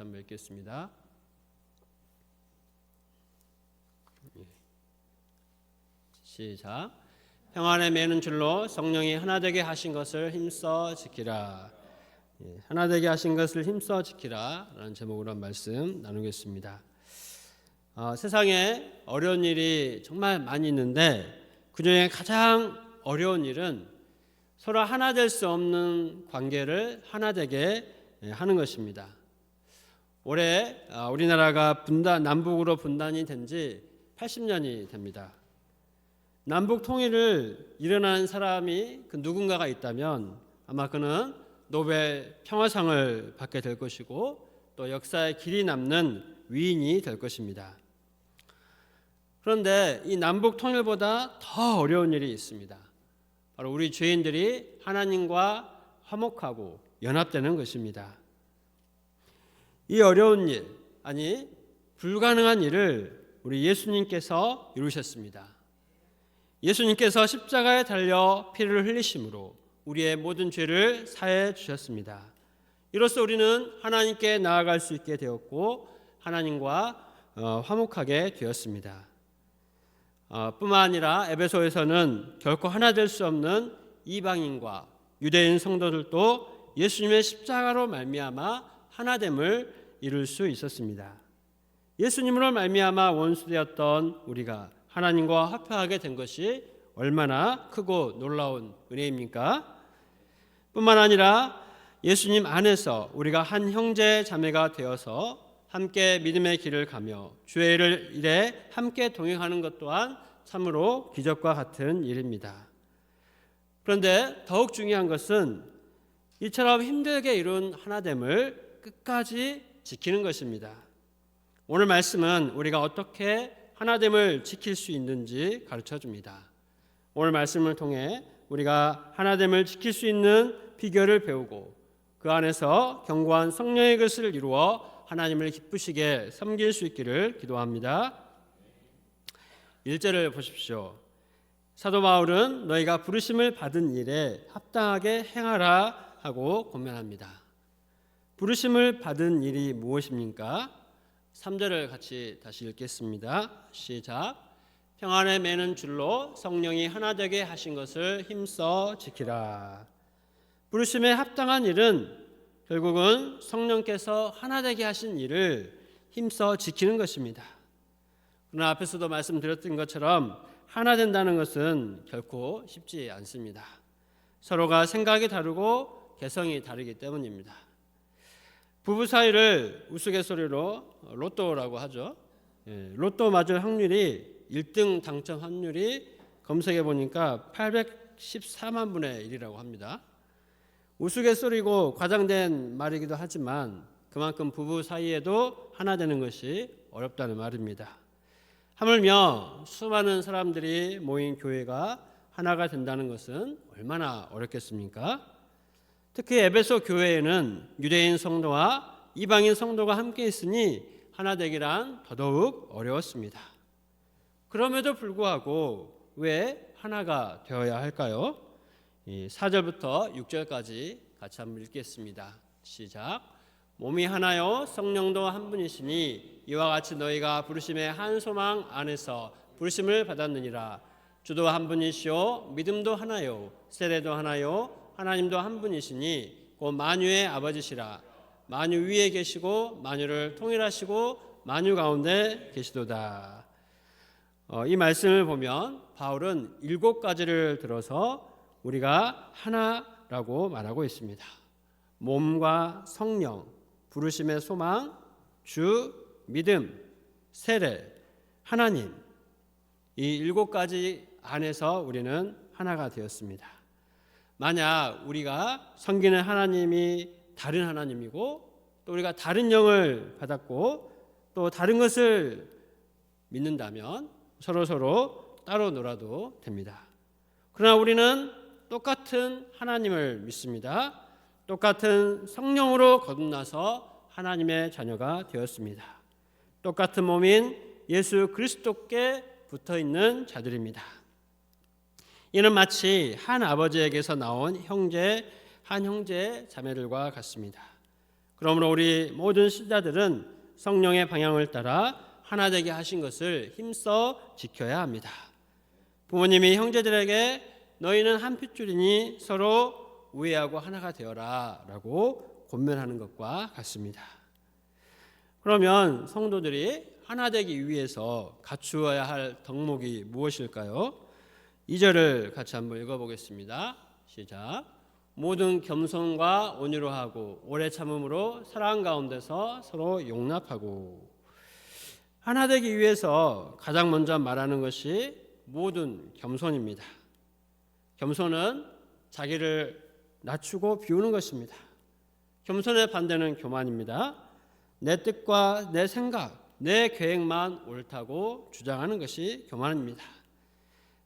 같이 한번 읽겠습니다. 예. 시작. 평안에 매는 줄로 성령이 하나 되게 하신 것을 힘써 지키라. 예, 하나 되게 하신 것을 힘써 지키라라는 제목으로 한 말씀 나누겠습니다. 어, 세상에 어려운 일이 정말 많이 있는데 그 중에 가장 어려운 일은 서로 하나 될 수 없는 관계를 하나 되게 예, 하는 것입니다. 올해 아, 우리나라가 분단 남북으로 분단이 된 지 80년이 됩니다. 남북 통일을 일어난 사람이 그 누군가가 있다면 아마 그는 노벨 평화상을 받게 될 것이고 또 역사에 길이 남는 위인이 될 것입니다. 그런데 이 남북 통일보다 더 어려운 일이 있습니다. 바로 우리 죄인들이 하나님과 화목하고 연합되는 것입니다. 이 어려운 일, 아니 불가능한 일을 우리 예수님께서 이루셨습니다. 예수님께서 십자가에 달려 피를 흘리심으로 우리의 모든 죄를 사해 주셨습니다. 이로써 우리는 하나님께 나아갈 수 있게 되었고 하나님과 어, 화목하게 되었습니다. 어, 뿐만 아니라 에베소에서는 결코 하나 될 수 없는 이방인과 유대인 성도들도 예수님의 십자가로 말미암아 하나됨을 이룰 수 있었습니다. 예수님으로 말미암아 원수되었던 우리가 하나님과 화평하게 된 것이 얼마나 크고 놀라운 은혜입니까? 뿐만 아니라 예수님 안에서 우리가 한 형제 자매가 되어서 함께 믿음의 길을 가며 주의 일을 일에 함께 동행하는 것 또한 참으로 기적과 같은 일입니다. 그런데 더욱 중요한 것은 이처럼 힘들게 이룬 하나됨을 끝까지 지키는 것입니다. 오늘 말씀은 우리가 어떻게 하나됨을 지킬 수 있는지 가르쳐 줍니다. 오늘 말씀을 통해 우리가 하나됨을 지킬 수 있는 비결을 배우고 그 안에서 견고한 성령의 것을 이루어 하나님을 기쁘시게 섬길 수 있기를 기도합니다. 1절을 보십시오. 사도 바울은 너희가 부르심을 받은 일에 합당하게 행하라 하고 권면합니다. 부르심을 받은 일이 무엇입니까? 3절을 같이 다시 읽겠습니다. 시작. 평안에 매는 줄로 성령이 하나 되게 하신 것을 힘써 지키라. 부르심에 합당한 일은 결국은 성령께서 하나 되게 하신 일을 힘써 지키는 것입니다. 그러나 앞에서도 말씀드렸던 것처럼 하나 된다는 것은 결코 쉽지 않습니다. 서로가 생각이 다르고 개성이 다르기 때문입니다. 부부 사이를 우스갯소리로 로또라고 하죠. 예, 로또 맞을 확률이 1등 당첨 확률이 검색해 보니까 814만 분의 1이라고 합니다. 우스갯소리고 과장된 말이기도 하지만 그만큼 부부 사이에도 하나 되는 것이 어렵다는 말입니다. 하물며 수많은 사람들이 모인 교회가 하나가 된다는 것은 얼마나 어렵겠습니까? 특히 에베소 교회에는 유대인 성도와 이방인 성도가 함께 있으니 하나 되기란 더더욱 어려웠습니다. 그럼에도 불구하고 왜 하나가 되어야 할까요? 4절부터 6절까지 같이 한번 읽겠습니다. 시작. 몸이 하나요 성령도 한 분이시니 이와 같이 너희가 부르심의 한 소망 안에서 부르심을 받았느니라. 주도 한 분이시요 믿음도 하나요 세례도 하나요 하나님도 한 분이시니 곧 만유의 아버지시라. 만유 위에 계시고 만유를 통일하시고 만유 가운데 계시도다. 어, 이 말씀을 보면 바울은 일곱 가지를 들어서 우리가 하나라고 말하고 있습니다. 몸과 성령, 부르심의 소망, 주, 믿음, 세례, 하나님. 이 일곱 가지 안에서 우리는 하나가 되었습니다. 만약 우리가 섬기는 하나님이 다른 하나님이고 또 우리가 다른 영을 받았고 또 다른 것을 믿는다면 서로 서로 따로 놀아도 됩니다. 그러나 우리는 똑같은 하나님을 믿습니다. 똑같은 성령으로 거듭나서 하나님의 자녀가 되었습니다. 똑같은 몸인 예수 그리스도께 붙어 있는 자들입니다. 이는 마치 한 아버지에게서 나온 형제, 한 형제 자매들과 같습니다. 그러므로 우리 모든 신자들은 성령의 방향을 따라 하나 되게 하신 것을 힘써 지켜야 합니다. 부모님이 형제들에게 너희는 한 핏줄이니 서로 우애하고 하나가 되어라라고 권면하는 것과 같습니다. 그러면 성도들이 하나 되기 위해서 갖추어야 할 덕목이 무엇일까요? 2절을 같이 한번 읽어보겠습니다. 시작. 모든 겸손과 온유로 하고 오래 참음으로 사랑 가운데서 서로 용납하고 하나 되기 위해서 가장 먼저 말하는 것이 모든 겸손입니다. 겸손은 자기를 낮추고 비우는 것입니다. 겸손의 반대는 교만입니다. 내 뜻과 내 생각, 내 계획만 옳다고 주장하는 것이 교만입니다.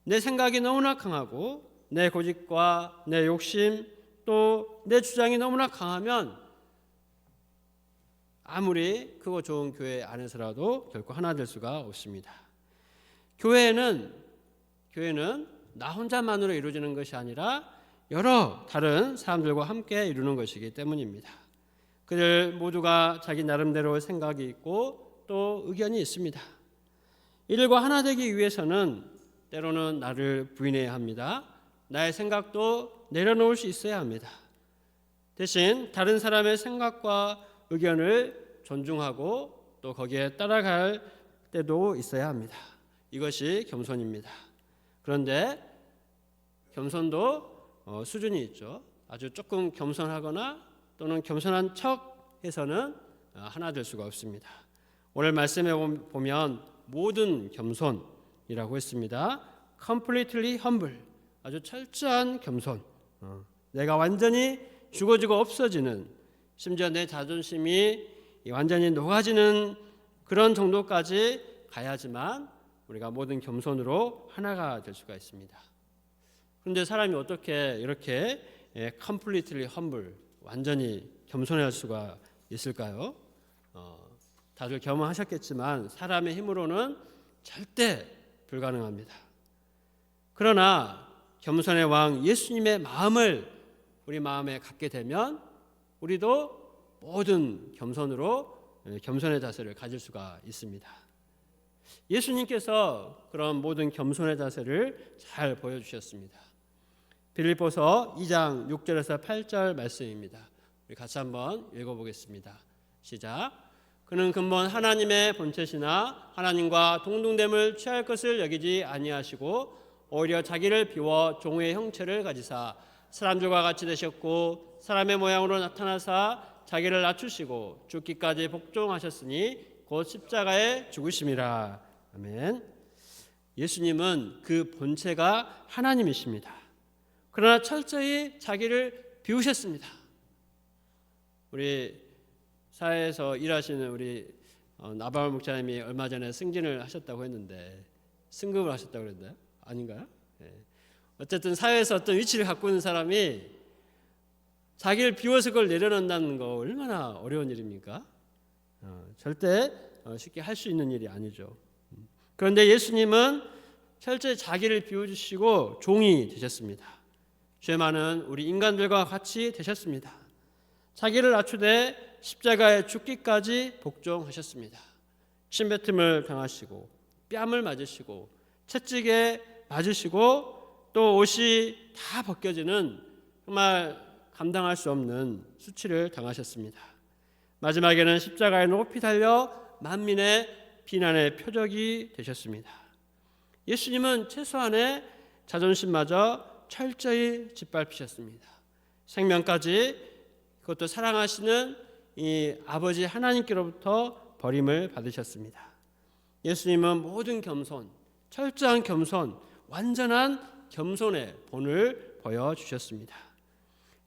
내 생각이 너무나 강하고 내 고집과 내 욕심 또 내 주장이 너무나 강하면 아무리 크고 좋은 교회 안에서라도 결코 하나 될 수가 없습니다. 교회는 교회는 나 혼자만으로 이루어지는 것이 아니라 여러 다른 사람들과 함께 이루는 것이기 때문입니다. 그들 모두가 자기 나름대로 생각이 있고 또 의견이 있습니다. 이들과 하나 되기 위해서는 때로는 나를 부인해야 합니다. 나의 생각도 내려놓을 수 있어야 합니다. 대신 다른 사람의 생각과 의견을 존중하고 또 거기에 따라갈 때도 있어야 합니다. 이것이 겸손입니다. 그런데 겸손도 어, 수준이 있죠. 아주 조금 겸손하거나 또는 겸손한 척 해서는 어, 하나 될 수가 없습니다. 오늘 말씀에 보면 모든 겸손 이라고 했습니다. completely humble. 아주 철저한 겸손. 어, 내가 완전히 죽어지고 없어지는 심지어 내 자존심이 완전히 녹아지는 그런 정도까지 가야지만 우리가 모든 겸손으로 하나가 될 수가 있습니다. 그런데 사람이 어떻게 이렇게 completely humble, 완전히 겸손할 수가 있을까요? 어, 다들 경험하셨겠지만 사람의 힘으로는 절대 불가능합니다. 그러나 겸손의 왕 예수님의 마음을 우리 마음에 갖게 되면 우리도 모든 겸손으로 겸손의 자세를 가질 수가 있습니다. 예수님께서 그런 모든 겸손의 자세를 잘 보여주셨습니다. 빌립보서 2장 6절에서 8절 말씀입니다. 우리 같이 한번 읽어보겠습니다. 시작. 그는 근본 하나님의 본체시나 하나님과 동등됨을 취할 것을 여기지 아니하시고 오히려 자기를 비워 종의 형체를 가지사 사람들과 같이 되셨고 사람의 모양으로 나타나사 자기를 낮추시고 죽기까지 복종하셨으니 곧 십자가에 죽으심이라. 아멘. 예수님은 그 본체가 하나님이십니다. 그러나 철저히 자기를 비우셨습니다. 우리 사회에서 일하시는 우리 어, 나발 목사님이 얼마 전에 승진을 하셨다고 했는데 승급을 하셨다고 그랬나요? 아닌가요? 네. 어쨌든 사회에서 어떤 위치를 갖고 있는 사람이 자기를 비워서 그걸 내려놓는다는 거 얼마나 어려운 일입니까? 어, 절대 어, 쉽게 할 수 있는 일이 아니죠. 그런데 예수님은 철저히 자기를 비워주시고 종이 되셨습니다. 죄 많은 우리 인간들과 같이 되셨습니다. 자기를 낮추되 십자가에 죽기까지 복종하셨습니다. 침뱉음을 당하시고 뺨을 맞으시고 채찍에 맞으시고 또 옷이 다 벗겨지는 정말 감당할 수 없는 수치를 당하셨습니다. 마지막에는 십자가에 높이 달려 만민의 비난의 표적이 되셨습니다. 예수님은 최소한의 자존심마저 철저히 짓밟히셨습니다. 생명까지 그것도 사랑하시는 이 아버지 하나님께로부터 버림을 받으셨습니다. 예수님은 모든 겸손, 철저한 겸손, 완전한 겸손의 본을 보여주셨습니다.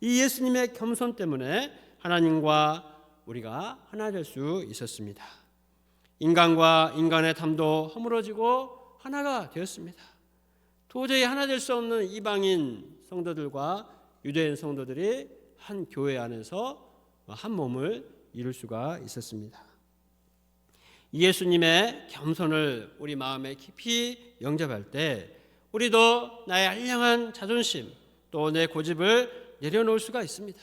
이 예수님의 겸손 때문에 하나님과 우리가 하나 될 수 있었습니다. 인간과 인간의 담도 허물어지고 하나가 되었습니다. 도저히 하나 될 수 없는 이방인 성도들과 유대인 성도들이 한 교회 안에서 한 몸을 이룰 수가 있었습니다. 예수님의 겸손을 우리 마음에 깊이 영접할 때 우리도 나의 알량한 자존심 또 내 고집을 내려놓을 수가 있습니다.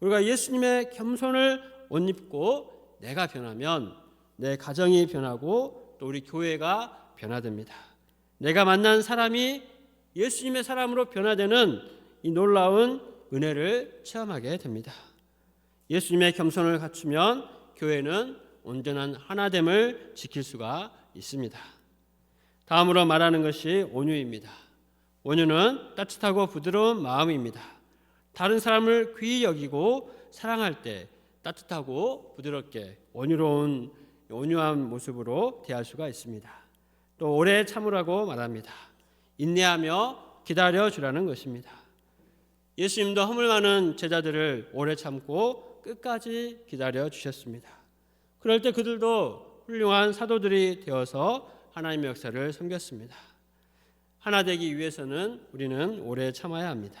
우리가 예수님의 겸손을 옷 입고 내가 변하면 내 가정이 변하고 또 우리 교회가 변화됩니다. 내가 만난 사람이 예수님의 사람으로 변화되는 이 놀라운 은혜를 체험하게 됩니다. 예수님의 겸손을 갖추면 교회는 온전한 하나됨을 지킬 수가 있습니다. 다음으로 말하는 것이 온유입니다. 온유는 따뜻하고 부드러운 마음입니다. 다른 사람을 귀히 여기고 사랑할 때 따뜻하고 부드럽게 온유로운 온유한 모습으로 대할 수가 있습니다. 또 오래 참으라고 말합니다. 인내하며 기다려 주라는 것입니다. 예수님도 허물 많은 제자들을 오래 참고 끝까지 기다려 주셨습니다. 그럴 때 그들도 훌륭한 사도들이 되어서 하나님의 역사를 섬겼습니다. 하나 되기 위해서는 우리는 오래 참아야 합니다.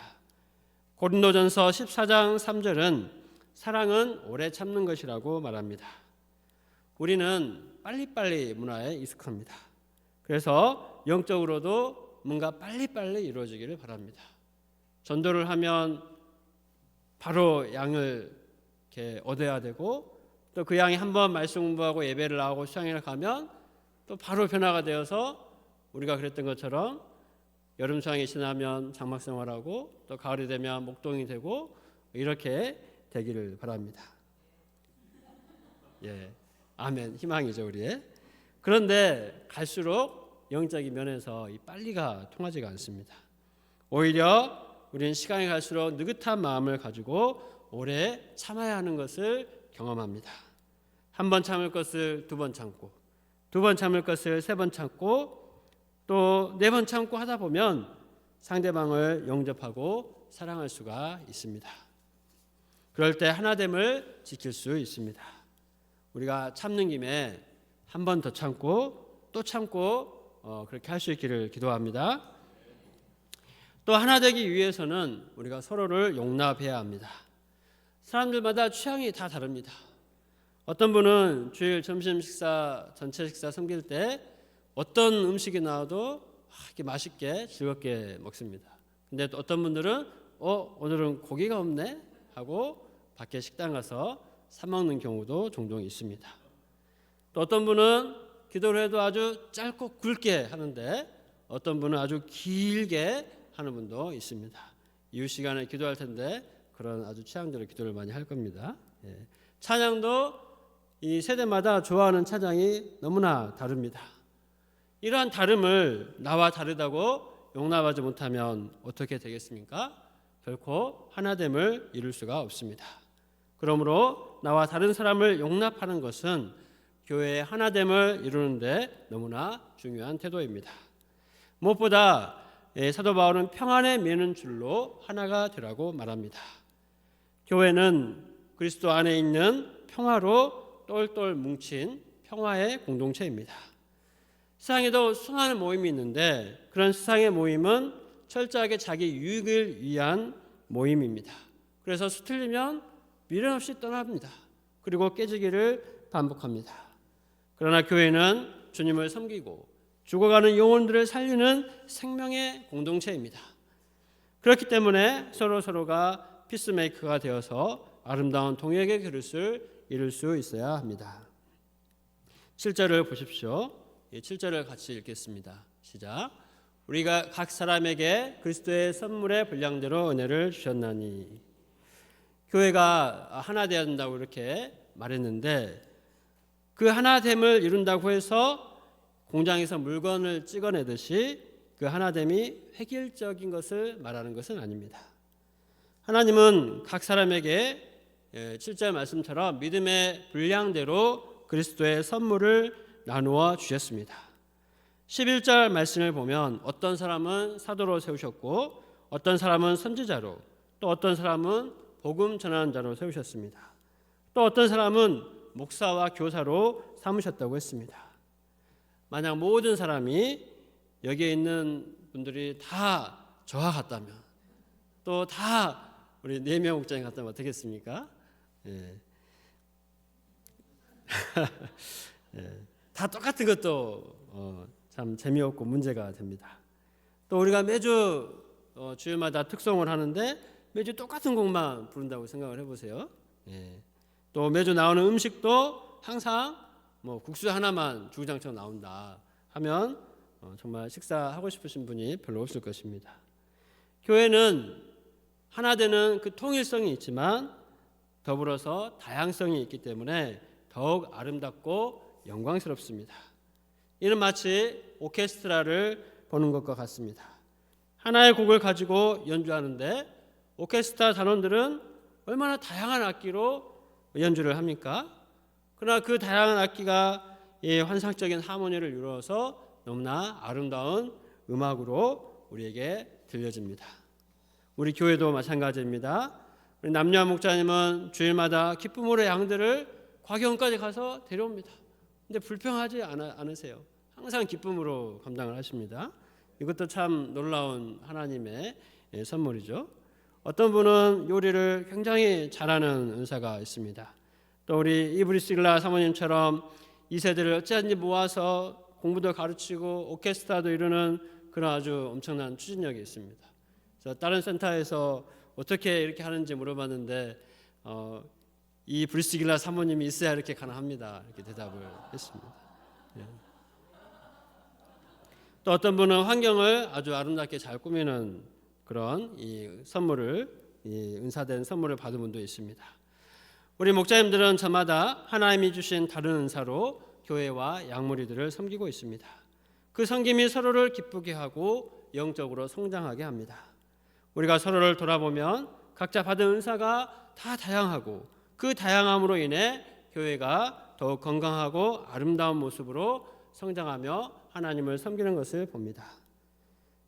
고린도전서 14장 3절은 사랑은 오래 참는 것이라고 말합니다. 우리는 빨리빨리 문화에 익숙합니다. 그래서 영적으로도 뭔가 빨리빨리 이루어지기를 바랍니다. 전도를 하면 바로 양을 이렇게 얻어야 되고 또 그 양이 한 번 말씀 공부하고 예배를 나오고 수양회를 가면 또 바로 변화가 되어서 우리가 그랬던 것처럼 여름 수양이 지나면 장막 생활하고 또 가을이 되면 목동이 되고 이렇게 되기를 바랍니다. 예. 아멘. 희망이죠, 우리의. 그런데 갈수록 영적인 면에서 이 빨리가 통하지가 않습니다. 오히려 우리는 시간이 갈수록 느긋한 마음을 가지고 오래 참아야 하는 것을 경험합니다. 한 번 참을 것을 두 번 참고, 두 번 참을 것을 세 번 참고, 또 네 번 참고 하다 보면 상대방을 영접하고 사랑할 수가 있습니다. 그럴 때 하나됨을 지킬 수 있습니다. 우리가 참는 김에 한 번 더 참고 또 참고 어, 그렇게 할 수 있기를 기도합니다. 또 하나 되기 위해서는 우리가 서로를 용납해야 합니다. 사람들마다 취향이 다 다릅니다. 어떤 분은 주일 점심 식사 전체 식사 섬길 때 어떤 음식이 나와도 이렇게 맛있게 즐겁게 먹습니다. 근데 또 어떤 분들은 어 오늘은 고기가 없네 하고 밖에 식당 가서 사 먹는 경우도 종종 있습니다. 또 어떤 분은 기도를 해도 아주 짧고 굵게 하는데 어떤 분은 아주 길게 하는 분도 있습니다. 이후 시간에 기도할 텐데 그런 아주 취향대로 기도를 많이 할 겁니다. 예. 찬양도 이 세대마다 좋아하는 찬양이 너무나 다릅니다. 이러한 다름을 나와 다르다고 용납하지 못하면 어떻게 되겠습니까? 결코 하나됨을 이룰 수가 없습니다. 그러므로 나와 다른 사람을 용납하는 것은 교회의 하나됨을 이루는데 너무나 중요한 태도입니다. 무엇보다 예, 사도 바울은 평안에 매는 줄로 하나가 되라고 말합니다. 교회는 그리스도 안에 있는 평화로 똘똘 뭉친 평화의 공동체입니다. 세상에도 수많은 모임이 있는데 그런 세상의 모임은 철저하게 자기 유익을 위한 모임입니다. 그래서 수틀리면 미련 없이 떠납니다. 그리고 깨지기를 반복합니다. 그러나 교회는 주님을 섬기고 죽어가는 영혼들을 살리는 생명의 공동체입니다. 그렇기 때문에 서로 서로가 피스메이커가 되어서 아름다운 동역의 그릇을 이룰 수 있어야 합니다. 7절을 보십시오. 7절을 같이 읽겠습니다. 시작. 우리가 각 사람에게 그리스도의 선물의 분량대로 은혜를 주셨나니 교회가 하나 되어야 된다고 이렇게 말했는데 그 하나됨을 이룬다고 해서 공장에서 물건을 찍어내듯이 그 하나됨이 획일적인 것을 말하는 것은 아닙니다. 하나님은 각 사람에게 7절 말씀처럼 믿음의 분량대로 그리스도의 선물을 나누어 주셨습니다. 11절 말씀을 보면 어떤 사람은 사도로 세우셨고 어떤 사람은 선지자로 또 어떤 사람은 복음 전하는 자로 세우셨습니다. 또 어떤 사람은 목사와 교사로 삼으셨다고 했습니다. 만약 모든 사람이 여기에 있는 분들이 다 저와 같다면 또 다 우리 네명 목장에 갔다면 어떻겠습니까? 예. 예. 다 똑같은 것도 어, 참 재미없고 문제가 됩니다. 또 우리가 매주 어, 주일마다 특송을 하는데 매주 똑같은 곡만 부른다고 생각을 해보세요. 예. 또 매주 나오는 음식도 항상 뭐 국수 하나만 주구장창 나온다 하면 어, 정말 식사하고 싶으신 분이 별로 없을 것입니다. 교회는 하나 되는 그 통일성이 있지만 더불어서 다양성이 있기 때문에 더욱 아름답고 영광스럽습니다. 이는 마치 오케스트라를 보는 것과 같습니다. 하나의 곡을 가지고 연주하는데 오케스트라 단원들은 얼마나 다양한 악기로 연주를 합니까? 그러나 그 다양한 악기가 이 환상적인 하모니를 이루어서 너무나 아름다운 음악으로 우리에게 들려집니다. 우리 교회도 마찬가지입니다. 우리 남녀 목자님은 주일마다 기쁨으로 양들을 과경까지 가서 데려옵니다. 근데 불평하지 않으세요. 항상 기쁨으로 감당을 하십니다. 이것도 참 놀라운 하나님의 예, 선물이죠. 어떤 분은 요리를 굉장히 잘하는 은사가 있습니다. 또 우리 이브리스길라 사모님처럼 이 세대를 어찌하든지 모아서 공부도 가르치고 오케스트라도 이루는 그런 아주 엄청난 추진력이 있습니다. 다른 센터에서 어떻게 이렇게 하는지 물어봤는데 어, 이 브리스길라 사모님이 있어야 이렇게 가능합니다. 이렇게 대답을 했습니다. 예. 또 어떤 분은 환경을 아주 아름답게 잘 꾸미는 그런 이 선물을 이 은사된 선물을 받은 분도 있습니다. 우리 목자님들은 저마다 하나님이 주신 다른 은사로 교회와 양무리들을 섬기고 있습니다. 그 섬김이 서로를 기쁘게 하고 영적으로 성장하게 합니다. 우리가 서로를 돌아보면 각자 받은 은사가 다 다양하고 그 다양함으로 인해 교회가 더욱 건강하고 아름다운 모습으로 성장하며 하나님을 섬기는 것을 봅니다.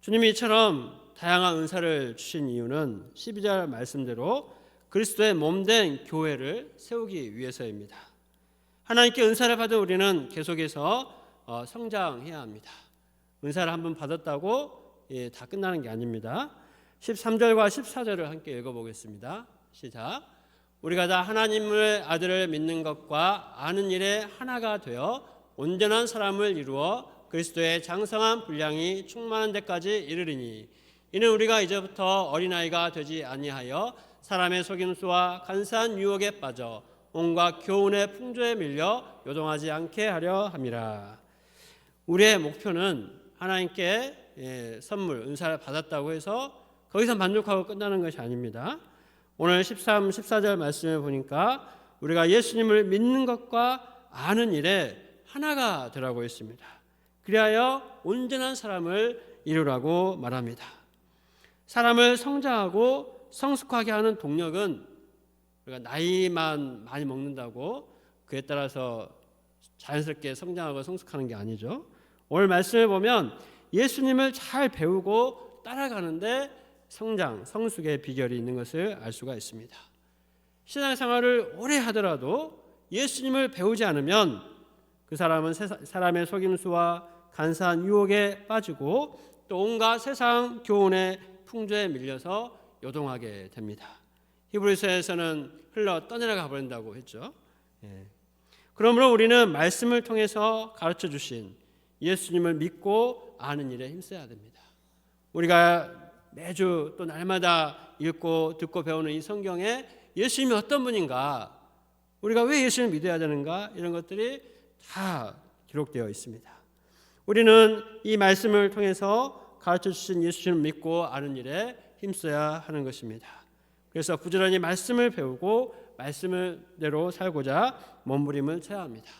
주님이 이처럼 다양한 은사를 주신 이유는 12절 말씀대로 그리스도의 몸된 교회를 세우기 위해서입니다. 하나님께 은사를 받은 우리는 계속해서 어, 성장해야 합니다. 은사를 한번 받았다고 예, 다 끝나는 게 아닙니다. 13절과 14절을 함께 읽어보겠습니다. 시작. 우리가 다 하나님의 아들을 믿는 것과 아는 일에 하나가 되어 온전한 사람을 이루어 그리스도의 장성한 분량이 충만한 데까지 이르리니 이는 우리가 이제부터 어린아이가 되지 아니하여 사람의 속임수와 간사한 유혹에 빠져 온갖 교훈의 풍조에 밀려 요동하지 않게 하려 함이라. 우리의 목표는 하나님께 예, 선물 은사를 받았다고 해서 거기서 만족하고 끝나는 것이 아닙니다. 오늘 13, 14절 말씀을 보니까 우리가 예수님을 믿는 것과 아는 일에 하나가 되라고 했습니다. 그리하여 온전한 사람을 이루라고 말합니다. 사람을 성장하고 성숙하게 하는 동력은 우리가 나이만 많이 먹는다고 그에 따라서 자연스럽게 성장하고 성숙하는 게 아니죠. 오늘 말씀을 보면 예수님을 잘 배우고 따라가는데 성장, 성숙의 비결이 있는 것을 알 수가 있습니다. 신앙 생활을 오래 하더라도 예수님을 배우지 않으면 그 사람은 사람의 속임수와 간사한 유혹에 빠지고 또 온갖 세상 교훈의 풍조에 밀려서 요동하게 됩니다. 히브리서에서는 흘러 떠내려가 버린다고 했죠. 예. 그러므로 우리는 말씀을 통해서 가르쳐 주신 예수님을 믿고 아는 일에 힘써야 됩니다. 우리가 매주 또 날마다 읽고 듣고 배우는 이 성경에 예수님이 어떤 분인가, 우리가 왜 예수님을 믿어야 되는가 이런 것들이 다 기록되어 있습니다. 우리는 이 말씀을 통해서 가르쳐 주신 예수님을 믿고 아는 일에 힘써야 하는 것입니다. 그래서 부지런히 말씀을 배우고 말씀대로 살고자 몸부림을 쳐야 합니다.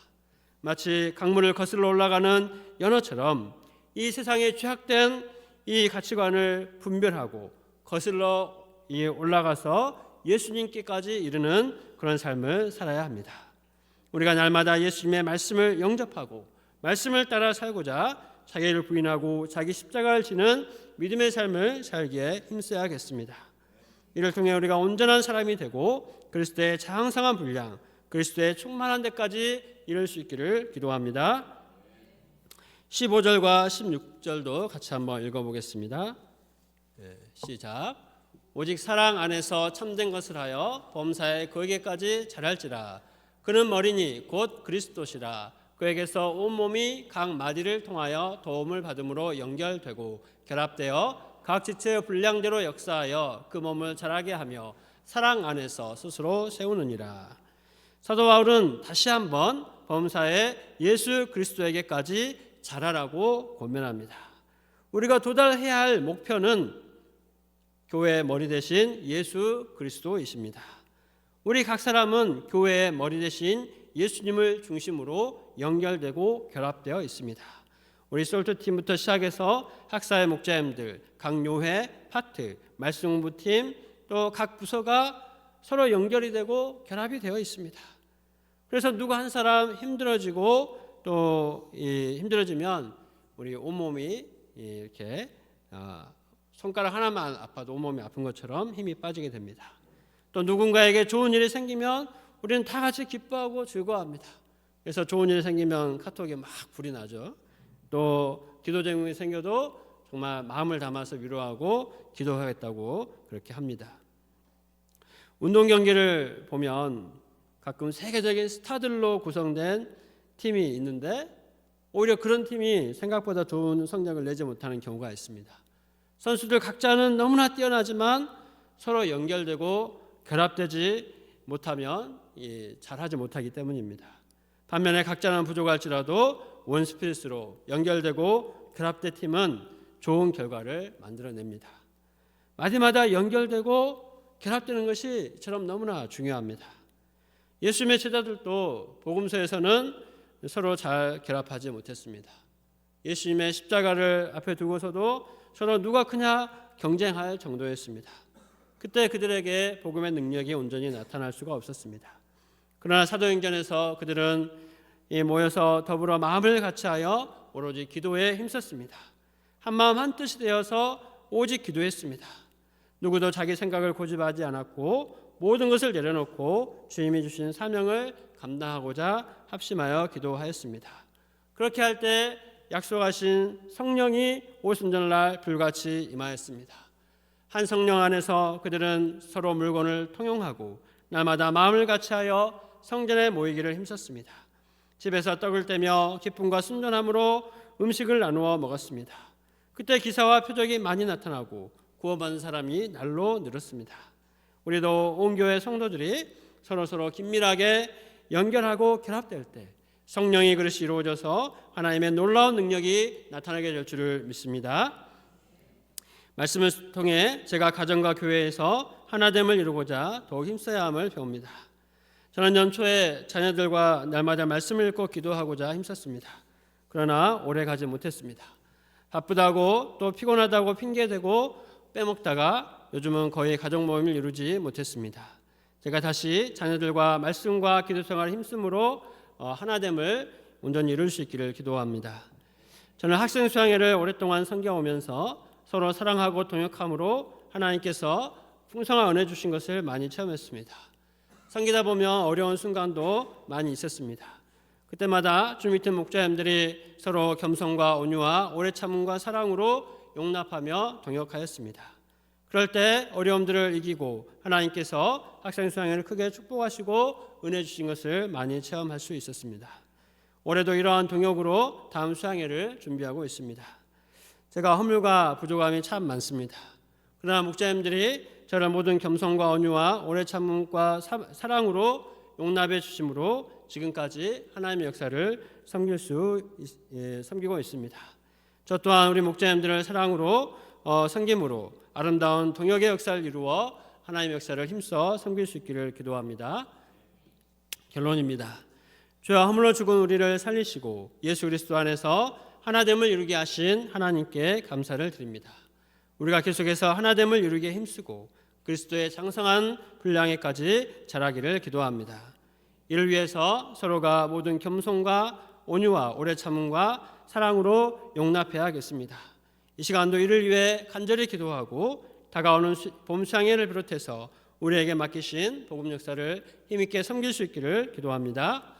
마치 강물을 거슬러 올라가는 연어처럼 이 세상에 죄악된 이 가치관을 분별하고 거슬러 올라가서 예수님께까지 이르는 그런 삶을 살아야 합니다. 우리가 날마다 예수님의 말씀을 영접하고 말씀을 따라 살고자 자기를 부인하고 자기 십자가를 지는 믿음의 삶을 살기에 힘써야겠습니다. 이를 통해 우리가 온전한 사람이 되고 그리스도의 장성한 분량, 그리스도의 충만한 데까지 이룰 수 있기를 기도합니다. 15절과 16절도 같이 한번 읽어보겠습니다. 네, 시작. 오직 사랑 안에서 참된 것을 하여 범사에 그에게까지 자랄지라. 그는 머리니 곧 그리스도시라. 그에게서 온 몸이 각 마디를 통하여 도움을 받음으로 연결되고 결합되어 각 지체의 분량대로 역사하여 그 몸을 자라게 하며 사랑 안에서 스스로 세우느니라. 사도 바울은 다시 한번 범사에 예수 그리스도에게까지 자라라고 고면합니다. 우리가 도달해야 할 목표는 교회의 머리 대신 예수 그리스도이십니다. 우리 각 사람은 교회의 머리 대신 예수님을 중심으로 연결되고 결합되어 있습니다. 우리 솔트 팀부터 시작해서 학사의 목자님들, 각 요회, 파트, 말씀 공부팀 또 각 부서가 서로 연결이 되고 결합이 되어 있습니다. 그래서 누구 한 사람 힘들어지고 또 힘들어지면 우리 온몸이 이렇게 어, 손가락 하나만 아파도 온몸이 아픈 것처럼 힘이 빠지게 됩니다. 또 누군가에게 좋은 일이 생기면 우리는 다 같이 기뻐하고 즐거워합니다. 그래서 좋은 일이 생기면 카톡에 막 불이 나죠. 또 기도 제목이 생겨도 정말 마음을 담아서 위로하고 기도하겠다고 그렇게 합니다. 운동 경기를 보면 가끔 세계적인 스타들로 구성된 팀이 있는데 오히려 그런 팀이 생각보다 좋은 성적을 내지 못하는 경우가 있습니다. 선수들 각자는 너무나 뛰어나지만 서로 연결되고 결합되지 못하면 잘하지 못하기 때문입니다. 반면에 각자는 부족할지라도 원스피릿으로 연결되고 결합된 팀은 좋은 결과를 만들어냅니다. 마디마다 연결되고 결합되는 것이 저럼 너무나 중요합니다. 예수님의 제자들도 복음서에서는 서로 잘 결합하지 못했습니다. 예수님의 십자가를 앞에 두고서도 서로 누가 크냐 경쟁할 정도였습니다. 그때 그들에게 복음의 능력이 온전히 나타날 수가 없었습니다. 그러나 사도행전에서 그들은 모여서 더불어 마음을 같이하여 오로지 기도에 힘썼습니다. 한 마음 한 뜻이 되어서 오직 기도했습니다. 누구도 자기 생각을 고집하지 않았고 모든 것을 내려놓고 주님이 주신 사명을 감당하고자 합심하여 기도하였습니다. 그렇게 할 때 약속하신 성령이 오순절날 불같이 임하였습니다. 한 성령 안에서 그들은 서로 물건을 통용하고 날마다 마음을 같이하여 성전에 모이기를 힘썼습니다. 집에서 떡을 떼며 기쁨과 순전함으로 음식을 나누어 먹었습니다. 그때 기사와 표적이 많이 나타나고 구원받은 사람이 날로 늘었습니다. 우리도 온 교회 성도들이 서로 서로 긴밀하게 연결하고 결합될 때 성령의 그릇이 이루어져서 하나님의 놀라운 능력이 나타나게 될 줄을 믿습니다. 말씀을 통해 제가 가정과 교회에서 하나됨을 이루고자 더욱 힘써야 함을 배웁니다. 저는 연초에 자녀들과 날마다 말씀을 읽고 기도하고자 힘썼습니다. 그러나 오래 가지 못했습니다. 바쁘다고 또 피곤하다고 핑계대고 빼먹다가 요즘은 거의 가족 모임을 이루지 못했습니다. 제가 다시 자녀들과 말씀과 기도 생활을 힘쓰므로 어, 하나됨을 온전히 이룰 수 있기를 기도합니다. 저는 학생 수양회를 오랫동안 섬겨오면서 서로 사랑하고 동역함으로 하나님께서 풍성한 은혜 주신 것을 많이 체험했습니다. 섬기다 보면 어려운 순간도 많이 있었습니다. 그때마다 주 밑에 목자님들이 서로 겸손과 온유와 오래 참음과 사랑으로 용납하며 동역하였습니다. 그럴 때 어려움들을 이기고 하나님께서 학생 수양회를 크게 축복하시고 은혜 주신 것을 많이 체험할 수 있었습니다. 올해도 이러한 동역으로 다음 수양회를 준비하고 있습니다. 제가 허물과 부족함이 참 많습니다. 그러나 목자님들이 저를 모든 겸손과 온유와 오래 참음과 사랑으로 용납해 주심으로 지금까지 하나님의 역사를 섬길 수 예, 섬기고 있습니다. 저 또한 우리 목자님들을 사랑으로 어, 섬김으로 아름다운 동역의 역사를 이루어 하나님의 역사를 힘써 섬길 수 있기를 기도합니다. 결론입니다. 주여 허물로 죽은 우리를 살리시고 예수 그리스도 안에서 하나됨을 이루게 하신 하나님께 감사를 드립니다. 우리가 계속해서 하나됨을 이루게 힘쓰고 그리스도의 장성한 분량에까지 자라기를 기도합니다. 이를 위해서 서로가 모든 겸손과 온유와 오래 참음과 사랑으로 용납해야겠습니다. 이 시간도 이를 위해 간절히 기도하고 다가오는 봄상회를 비롯해서 우리에게 맡기신 복음 역사를 힘있게 섬길 수 있기를 기도합니다.